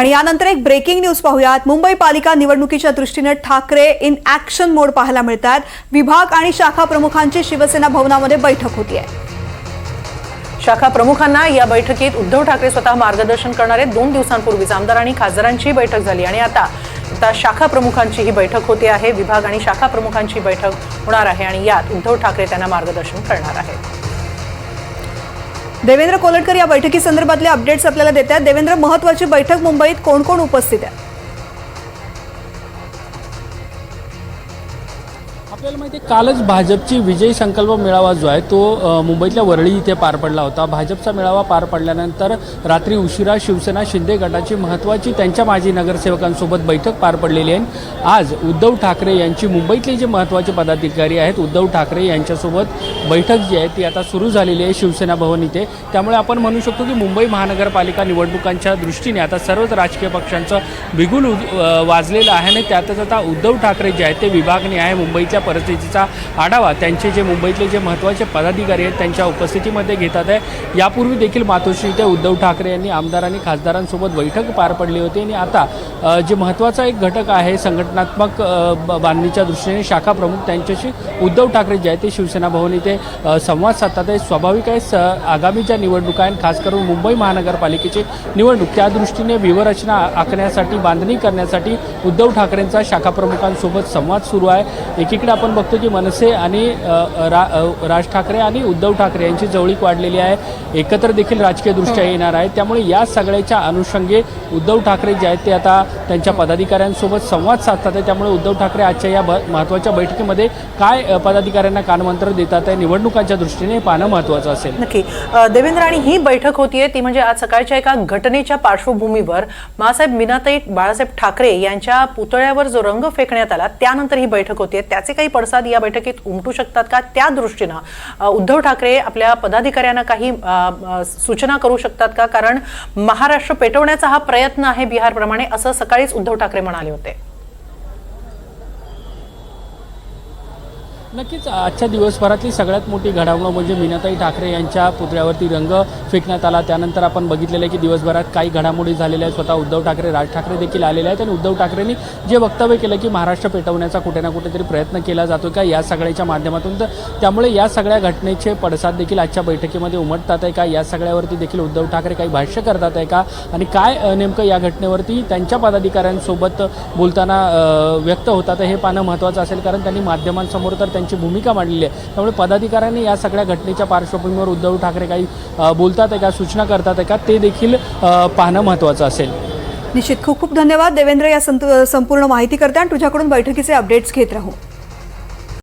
आणि यानंतर एक ब्रेकिंग न्यूज पाहूयात. मुंबई पालिका निवडणुकीच्या दृष्टीनं ठाकरे इन ऍक्शन मोड पाहायला मिळतात. विभाग आणि शाखा प्रमुखांची शिवसेना भवनामध्ये बैठक होतीये. शाखा प्रमुखांना या बैठकीत उद्धव ठाकरे स्वतः मार्गदर्शन करणारे दोन दिवसांपूर्वीच आमदार आणि खासदारांची बैठक झाली. आणि आता आता शाखा प्रमुखांची ही बैठक होते आहे. विभाग आणि शाखा प्रमुखांची बैठक होणार आहे आणि यात उद्धव ठाकरे त्यांना मार्गदर्शन करणार आहेत. देवेंद्र कोलटकर या बैठकीसंदर्भातले अपडेट्स आपल्याला देत आहेत देवेंद्र महत्वाची बैठक मुंबईत कोण कोण उपस्थित आहे? आपल्याला माहिती आहे कालच भाजपची विजयी संकल्प मेळावा जो आहे तो मुंबईतल्या वरळी इथे पार पडला होता. भाजपचा मेळावा पार पडल्यानंतर रात्री उशिरा शिवसेना शिंदे गटाची महत्त्वाची त्यांच्या माजी नगरसेवकांसोबत बैठक पार पडलेली आहे. आज उद्धव ठाकरे यांची मुंबईतले जे महत्त्वाचे पदाधिकारी आहेत उद्धव ठाकरे यांच्यासोबत बैठक जी आहे ती आता सुरू झालेली आहे शिवसेना भवन इथे. त्यामुळे आपण म्हणू शकतो की मुंबई महानगरपालिका निवडणुकांच्या दृष्टीने आता सर्वच राजकीय पक्षांचं बिगुल वाजलेलं आहे आणि त्यातच आता उद्धव ठाकरे जे आहेत ते विभागणी आहे मुंबईच्या परिस्थितीचा आढावा त्यांचे जे मुंबईतले जे महत्त्वाचे पदाधिकारी आहेत त्यांच्या उपस्थितीमध्ये घेतात आहे. यापूर्वी देखील मातोश्री इथे उद्धव ठाकरे यांनी आमदार आणि खासदारांसोबत बैठक पार पडली होती आणि आता जे महत्त्वाचा एक घटक आहे संघटनात्मक ब- बांधणीच्या दृष्टीने शाखा प्रमुख त्यांच्याशी उद्धव ठाकरे जे आहेत ते शिवसेना भवन इथे संवाद साधतात आहे. स्वाभाविक आहे स आगामीच्या निवडणुका आहेत खास करून मुंबई महानगरपालिकेची निवडणूक त्या दृष्टीने व्यूहरचना आखण्यासाठी बांधणी करण्यासाठी उद्धव ठाकरेंचा शाखा प्रमुखांसोबत संवाद सुरू आहे. एकीकडे आपण बघतो की मनसे आणि रा राज ठाकरे आणि उद्धव ठाकरे यांची जवळीक वाढलेली आहे. एकत्र देखील राजकीयदृष्ट्या येणार आहे त्यामुळे या सगळ्याच्या अनुषंगे उद्धव ठाकरे जे आहेत ते आता त्यांच्या पदाधिकाऱ्यांसोबत संवाद साधतात आहे त्यामुळे उद्धव ठाकरे आजच्या या ब महत्त्वाच्या बैठकीमध्ये काय पदाधिकाऱ्यांना कानमंत्र देतात आहे निवडणुकांच्या दृष्टीने हे पाहणं महत्त्वाचं असेल. नक्की. देवेंद्र आणि ही बैठक होतीये ती म्हणजे आज सकाळच्या एका घटनेच्या पार्श्वभूमीवर मासाहेब मीनाताई बाळासाहेब ठाकरे यांच्या पुतळ्यावर जो रंग फेकण्यात आला त्यानंतर ही बैठक होतीये त्याचे काही पडसाद या बैठकीत उमटू शकतात का? त्या दृष्टीनं उद्धव ठाकरे आपल्या पदाधिकाऱ्यांना काही सूचना करू शकतात का? कारण महाराष्ट्र पेटवण्याचा हा प्रयत्न आहे बिहारप्रमाणे असं सकाळीच उद्धव ठाकरे म्हणाले होते. नक्कीच आजच्या दिवसभरातली सगळ्यात मोठी घडामोड म्हणजे मीनाताई ठाकरे यांच्या पुतळ्यावरती रंग फेकण्यात आला. त्यानंतर आपण बघितलेलं आहे की दिवसभरात काही घडामोडी झालेल्या आहेत. स्वतः उद्धव ठाकरे राज ठाकरे देखील आलेले आहेत आणि उद्धव ठाकरेंनी जे वक्तव्य केलं की महाराष्ट्र पेटवण्याचा कुठे ना कुठेतरी प्रयत्न केला जातो का या सगळ्याच्या माध्यमातून. तर त्यामुळे या सगळ्या घटनेचे पडसाद देखील आजच्या बैठकीमध्ये उमटतात आहे का? या सगळ्यावरती देखील उद्धव ठाकरे काही भाष्य करतात आहे का? आणि काय नेमकं या घटनेवरती त्यांच्या पदाधिकाऱ्यांसोबत बोलताना व्यक्त होतात हे पाहणं महत्त्वाचं असेल कारण त्यांनी माध्यमांसमोर तर त्यांची भूमिका मांडलेली आहे. त्यामुळे पदाधिकाऱ्यांनी या सगळ्या घटनेच्या पार्श्वभूमीवर उद्धव ठाकरे काही बोलतात आहे का सूचना करतात आहे का ते देखील पाहणं महत्त्वाचं असेल. निश्चित. खूप खूप धन्यवाद. देवेंद्र या संत- संपूर्ण माहिती करता आणि तुझ्याकडून बैठकीचे अपडेट्स घेत राहू.